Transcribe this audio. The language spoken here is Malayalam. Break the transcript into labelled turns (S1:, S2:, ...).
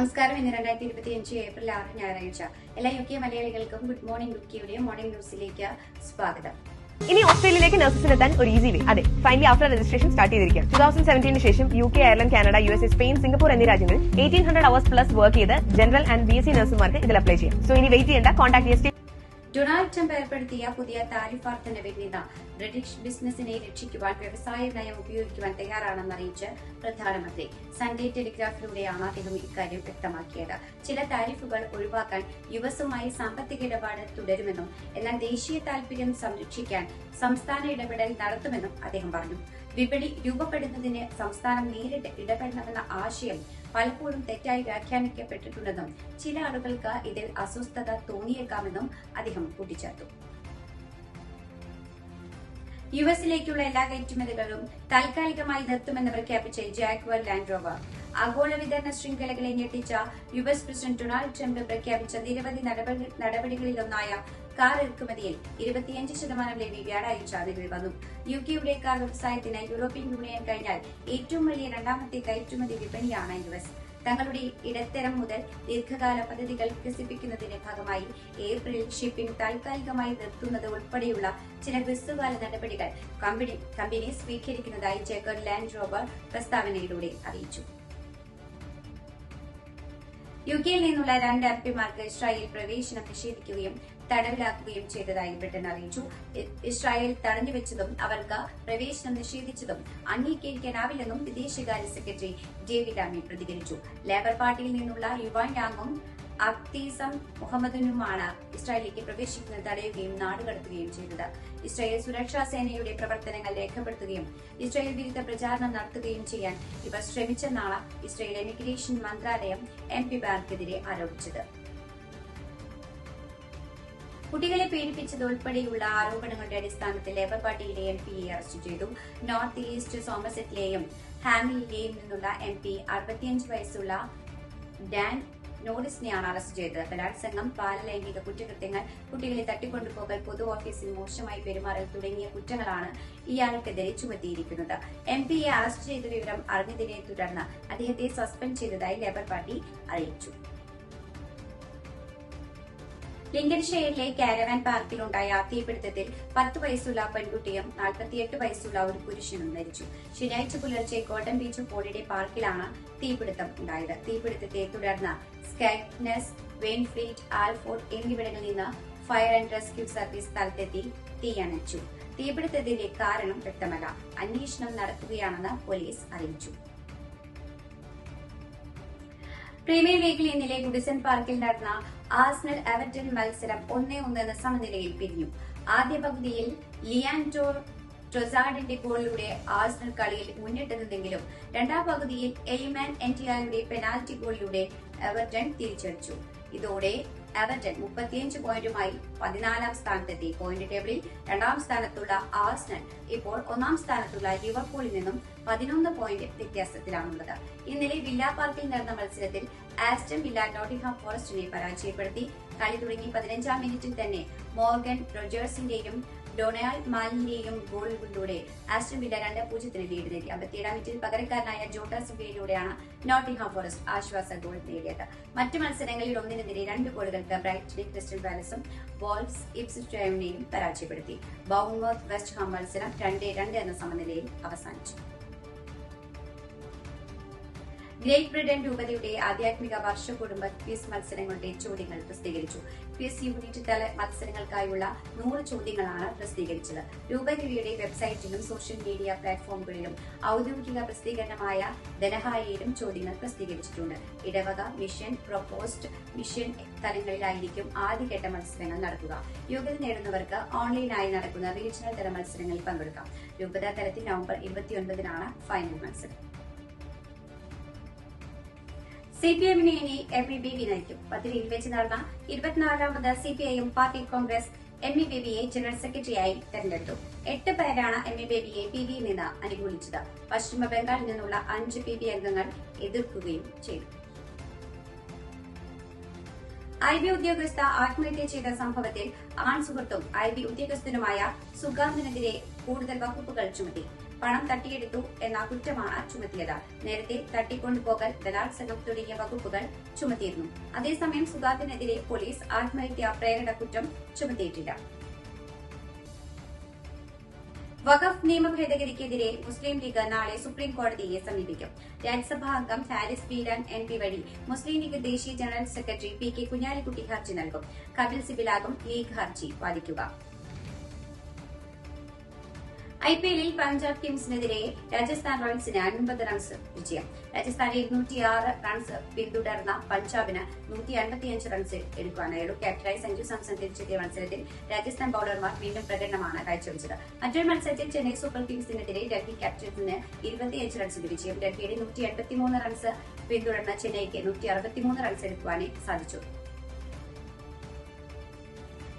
S1: നമസ്കാരം. ഇന്ന് രണ്ടായിരത്തി ഇരുപത്തി അഞ്ച് ഏപ്രിൽ ആറ് ഞായറാഴ്ച. എല്ലാ യു കെ മലയാളികൾക്കും ഗുഡ് മോർണിംഗ് യുക്കിയുടെ മോർണിംഗ് ന്യൂസിലേക്ക് സ്വാഗതം.
S2: ഇനി ഓസ്ട്രേലിയയിലേക്ക് നഴ്സസിനെത്താൻ ഒരു ഈസി വേ അതെ ഫൈനലി ആഫ്റ്റർ രജിസ്ട്രേഷൻ സ്റ്റാർട്ട് ചെയ്തിരിക്കുക ടൂ തൗസൻഡ് സെവന്റീന് ശേഷം U K Ireland Canada U S Spain Singapore എന്നീ രാജ്യങ്ങളിൽ eighteen hundred hours plus work ചെയ്ത് general and B S C നഴ്സുമാർക്ക് ഇതിൽ അപ്ലൈ ചെയ്യാം. സോ ഇനി വെയിറ്റ് ചെയ്യേണ്ട കോൺടാക്ട്
S1: ഡൊണാൾഡ് ട്രംപ് ഏർപ്പെടുത്തിയ പുതിയ താരിഫ് വർധനവിൽ നിന്ന് ബ്രിട്ടീഷ് ബിസിനസിനെ രക്ഷിക്കുവാൻ വ്യവസായ നയം ഉപയോഗിക്കുവാൻ തയ്യാറാണെന്ന് അറിയിച്ച് പ്രധാനമന്ത്രി സൺഡേ ടെലിഗ്രാഫിലൂടെയാണ് അദ്ദേഹം ഇക്കാര്യം വ്യക്തമാക്കിയത്. ചില താരിഫുകൾ ഒഴിവാക്കാൻ യു എസുമായി സാമ്പത്തിക ഇടപാട് തുടരുമെന്നും എന്നാൽ ദേശീയ താൽപര്യം സംരക്ഷിക്കാൻ സംസ്ഥാന ഇടപെടൽ നടത്തുമെന്നും അദ്ദേഹം പറഞ്ഞു. വിപണി രൂപപ്പെടുന്നതിന് സംസ്ഥാനം നേരിട്ട് ഇടപെടണമെന്ന ആശയം പലപ്പോഴും തെറ്റായി വ്യാഖ്യാനിക്കപ്പെട്ടിട്ടുണ്ടെന്നും ചില ആളുകൾക്ക് ഇതിൽ അസ്വസ്ഥത തോന്നിയേക്കാമെന്നും അദ്ദേഹം കൂട്ടിച്ചേർത്തു. യു എസിലേക്കുള്ള എല്ലാ കയറ്റുമതികളും താൽക്കാലികമായി നിർത്തുമെന്ന് പ്രഖ്യാപിച്ച ജാക്വർ ലാൻഡ് റോവർ ആഗോള വിതരണ ശൃംഖലകളെ ഞെട്ടിച്ച U S president Donald Trump പ്രഖ്യാപിച്ച നിരവധി നടപടി- നടപടികളിലൊന്നായ കാർ ഇറക്കുമതിയിൽ ഇരുപത്തിയഞ്ച് ശതമാനം ലഭ്യ വ്യാഴാഴ്ച നിലവിൽ വന്നു. യു കെയുടെ കാർ വ്യവസായത്തിന് യൂറോപ്യൻ യൂണിയൻ കഴിഞ്ഞാൽ ഏറ്റവും വലിയ രണ്ടാമത്തെ കയറ്റുമതി വിപണിയാണ് യു എസ് തങ്ങളുടെ ഇടത്തരം മുതൽ ദീർഘകാല പദ്ധതികൾ വികസിപ്പിക്കുന്നതിന്റെ ഭാഗമായി ഏപ്രിൽ ഷിപ്പിംഗ് താൽക്കാലികമായി നിർത്തുന്നത് ഉൾപ്പെടെയുള്ള ചില ഹ്രസ്വകാല നടപടികൾ കമ്പനി കമ്പനി സ്വീകരിക്കുന്നതായി ജേക്കബ് ലാൻഡ് റോവർ പ്രസ്താവനയിലൂടെ അറിയിച്ചു. യു കെയിൽ നിന്നുള്ള രണ്ട് എം പിമാർക്ക് ഇസ്രായേൽ പ്രവേശനം നിഷേധിക്കുകയും തടവിലാക്കുകയും ചെയ്തതായി ബ്രിട്ടൻ അറിയിച്ചു. ഇസ്രായേൽ തടഞ്ഞുവെച്ചതും അവർക്ക് പ്രവേശനം നിഷേധിച്ചതും അംഗീകരിക്കാനാവില്ലെന്നും വിദേശകാര്യ സെക്രട്ടറി ഡേവിഡ് ആമി പ്രതികരിച്ചു. ലേബർ പാർട്ടിയിൽ നിന്നുള്ള യുവാൻ യാങ്ങും അക്തീസം മുഹമ്മദിനുമാണ് ഇസ്രായേലിലേക്ക് പ്രവേശിക്കുന്നത് തടയുകയും നാടുകടത്തുകയും ചെയ്തത്. ഇസ്രായേൽ സുരക്ഷാ സേനയുടെ പ്രവർത്തനങ്ങൾ രേഖപ്പെടുത്തുകയും ഇസ്രായേൽ വിരുദ്ധ പ്രചാരണം നടത്തുകയും ചെയ്യാൻ ഇവർ ശ്രമിച്ചെന്നാണ് ഇസ്രായേൽ എമിഗ്രേഷൻ മന്ത്രാലയം എം പിമാർക്കെതിരെ ആരോപിച്ചത്. കുട്ടികളെ പീഡിപ്പിച്ചത് ഉൾപ്പെടെയുള്ള ആരോപണങ്ങളുടെ അടിസ്ഥാനത്തിൽ ലേബർ പാർട്ടിയിലെ എം പിയെ അറസ്റ്റ് ചെയ്തു. നോർത്ത് ഈസ്റ്റ് സോമസെറ്റിലെയും ഹാമിലിലെയും നിന്നുള്ള എം പി അറുപത്തിയഞ്ച് വയസ്സുള്ള ഡാൻ നോറിസിനെയാണ് അറസ്റ്റ് ചെയ്തത്. ബലാത്സംഗം ബാലലൈംഗിക കുറ്റകൃത്യങ്ങൾ കുട്ടികളെ തട്ടിക്കൊണ്ടുപോകൽ പൊതു ഓഫീസിൽ മോശമായി പെരുമാറൽ തുടങ്ങിയ കുറ്റങ്ങളാണ് ഇയാൾക്കെതിരെ ചുമത്തിയിരിക്കുന്നത്. എം പിയെ അറസ്റ്റ് ചെയ്ത വിവരം അറിഞ്ഞതിനെ തുടർന്ന് അദ്ദേഹത്തെ സസ്പെൻഡ് ചെയ്തതായി ലേബർ പാർട്ടി അറിയിച്ചു. ലിങ്കൻഷെയറിലെ കാരവാൻ പാർക്കിലുണ്ടായ തീപിടുത്തത്തിൽ പത്ത് വയസ്സുള്ള പെൺകുട്ടിയും നാൽപ്പത്തിയെട്ട് വയസ്സുള്ള ഒരു പുരുഷനും മരിച്ചു. ശനിയാഴ്ച പുലർച്ചെ കോട്ടൺ ബീച്ച് ഹോളിഡേ പാർക്കിലാണ് തീപിടുത്തം ഉണ്ടായത്. തീപിടുത്തത്തെ തുടർന്ന് സ്കൈനസ് വെയിൻഫ്ലീറ്റ് ആൽഫോർട്ട് എന്നിവിടങ്ങളിൽ നിന്ന് ഫയർ ആൻഡ് റെസ്ക്യൂ സർവീസ് സ്ഥലത്തെത്തി തീയണച്ചു. തീപിടുത്തത്തിന്റെ കാരണം വ്യക്തമല്ല. അന്വേഷണം നടത്തുകയാണെന്ന് പോലീസ് അറിയിച്ചു. പ്രീമിയർ ലീഗിൽ ഇന്നലെ ഗുഡിസൺ പാർക്കിൽ നടന്ന ആസ്നൽ എവർട്ടൺ മത്സരം ഒന്നേ ഒന്ന് എന്ന സമനിലയിൽ പിരിഞ്ഞു. ആദ്യ പകുതിയിൽ ലിയാൻഡോർ ട്രൊസാഡിന്റെ ഗോളിലൂടെ ആസ്നൽ കളിയിൽ മുന്നിട്ടിരുന്നെങ്കിലും രണ്ടാം പകുതിയിൽ എയ്മാൻ എന്റിയായുടെ പെനാൽറ്റി ഗോളിലൂടെ എവർട്ടൺ തിരിച്ചടിച്ചു. ഇതോടെ എവർട്ടൺ മുപ്പത്തിയഞ്ച് പോയിന്റുമായി പതിനാലാം സ്ഥാനത്തെത്തി. പോയിന്റ് ടേബിളിൽ രണ്ടാം സ്ഥാനത്തുള്ള ആഴ്സണൽ ഇപ്പോൾ ഒന്നാം സ്ഥാനത്തുള്ള ലിവർപൂളിൽ നിന്നും പതിനൊന്ന് പോയിന്റ് വ്യത്യാസത്തിലാണുള്ളത്. ഇന്നലെ വില്ല പാർക്കിൽ നടന്ന മത്സരത്തിൽ ആസ്റ്റൺ വില്ല നോട്ടിംഗ്ഹാം ഫോറസ്റ്റിനെ പരാജയപ്പെടുത്തി. കളി തുടങ്ങി പതിനഞ്ചാം മിനിറ്റിൽ തന്നെ മോർഗൻ റോജേഴ്സിന്റെയും ഡൊണാൾഡ് മാലിന്റെയും ഗോളുകളിലൂടെ ആസ്റ്റൺ വില്ല രണ്ട് പൂജ്യത്തിന് ലീഡ് നേടി. അമ്പത്തിയേഴാം മിനിറ്റിൽ പകരക്കാരനായ ജോട്ടാ സിബിയയിലൂടെയാണ് നോട്ടിംഗ്ഹാം ഫോറസ്റ്റ് ആശ്വാസ ഗോൾ നേടിയത്. മറ്റ് മത്സരങ്ങളിൽ ഒന്നിനെതിരെ രണ്ട് ഗോളുകൾക്ക് ബ്രൈറ്റ് ക്രിസ്റ്റൽ പാലസും വോൾഫ്സ് ഇപ്സിറ്റോമിനെയും പരാജയപ്പെടുത്തി. ബൗൺമൗത്ത് വെസ്റ്റ് ഹാം മത്സരം രണ്ട് രണ്ട് എന്ന സമനിലയിൽ അവസാനിച്ചു. ഗ്രേറ്റ് ബ്രിട്ടൻ രൂപതയുടെ ആധ്യാത്മിക വർഷ കുടുംബ ക്വിസ് മത്സരങ്ങളുടെ ചോദ്യങ്ങൾ പ്രസിദ്ധീകരിച്ചു. ക്വിസ് യൂണിറ്റ് തല മത്സരങ്ങൾക്കായുള്ള നൂറ് ചോദ്യങ്ങളാണ് പ്രസിദ്ധീകരിച്ചത്. രൂപതയുടെ വെബ്സൈറ്റിലും സോഷ്യൽ മീഡിയ പ്ലാറ്റ്ഫോമുകളിലും ഔദ്യോഗിക പ്രസിദ്ധീകരണമായ ധനഹായയിലും ചോദ്യങ്ങൾ പ്രസിദ്ധീകരിച്ചിട്ടുണ്ട്. ഇടവക മിഷൻ പ്രൊപ്പോസ്റ്റ് മിഷൻ തലങ്ങളിലായിരിക്കും ആദ്യഘട്ട മത്സരങ്ങൾ നടക്കുക. യോഗ്യത നേടുന്നവർക്ക് ഓൺലൈനായി നടക്കുന്ന റീജിയണൽ തല മത്സരങ്ങളിൽ പങ്കെടുക്കാം. രൂപതാ തലത്തിൽ നവംബർ ഇരുപത്തിയൊൻപതിനാണ് ഫൈനൽ മത്സരം. സി പി എമ്മിനെ ഇനി എം ഇ ബി ബി നയിക്കും. പദ്ധതിയിൽ വെച്ച് നടന്ന ഇരുപത്തിനാലാമത് C P I M party congress M E ബേബിയെ general സെക്രട്ടറിയായി തെരഞ്ഞെടുത്തു. എട്ട് പേരാണ് എം ഇ ബേബിയെ പി വിയിൽ നിന്ന് അനുകൂലിച്ചത്. പശ്ചിമ ബംഗാളിൽ നിന്നുള്ള അഞ്ച് പി ബി അംഗങ്ങൾ എതിർക്കുകയും ചെയ്തു. ഐ ബി ഉദ്യോഗസ്ഥ ആത്മഹത്യ ചെയ്ത സംഭവത്തിൽ ആൺ സുഹൃത്തും ഐ ബി ഉദ്യോഗസ്ഥനുമായ സുഗാന്തിനെതിരെ കൂടുതൽ വകുപ്പുകൾ ചുമത്തി. പണം തട്ടിയെടുത്തു എന്ന കുറ്റമാണ് ചുമത്തിയത്. നേരത്തെ തട്ടിക്കൊണ്ടുപോകൽ ബലാത്സംഗം തുടങ്ങിയ വകുപ്പുകൾ ചുമത്തിയിരുന്നു. അതേസമയം സുഗാത്തിനെതിരെ പോലീസ് ആത്മഹത്യാ പ്രേരണ കുറ്റം ചുമത്തിയിട്ടില്ല. വഖഫ് നിയമ ഭേദഗതിക്കെതിരെ മുസ്ലിം ലീഗ് നാളെ സുപ്രീം കോടതിയെ സമീപിക്കും. രാജ്യസഭാ അംഗം ഫാരിസ് ബീരാൻ എം പി വഴി മുസ്ലിം ലീഗ് ദേശീയ general secretary P K Kunhalikutty ഹർജി നൽകും. കപിൽ സിബിലാകും ലീഗ് ഹർജി വാദിക്കുക ഐ പി എല്ലിൽ പഞ്ചാബ് കിംഗ്സിനെതിരെ രാജസ്ഥാൻ റോയൽസിന് അൻപത് റൺസ് വിജയം. രാജസ്ഥാനെ ഇരുന്നൂറ്റിയാറ് റൺസ് പിന്തുടർന്ന പഞ്ചാബിന് നൂറ്റി അൻപത്തിയഞ്ച് റൺസ് എടുക്കുവാനായുള്ളൂ. ക്യാപ്റ്റനായി സഞ്ജു സാംസൺ തിരിച്ചെത്തിയ മത്സരത്തിൽ രാജസ്ഥാൻ ബൌളർമാർ വീണ്ടും പ്രകടനമാണ് കാഴ്ചവെച്ചത്. മറ്റൊരു മത്സരത്തിൽ ചെന്നൈ സൂപ്പർ കിങ്സിനെതിരെ ഡൽഹി ക്യാപിറ്റൽസിന് ഇരുപത്തിയഞ്ച് റൺസിന്റെ വിജയം. ഡൽഹിയുടെ നൂറ്റി എൺപത്തിമൂന്ന് റൺസ് പിന്തുടർന്ന ചെന്നൈക്ക് നൂറ്റി അറുപത്തിമൂന്ന് റൺസ് എടുക്കുവാനേ സാധിച്ചു.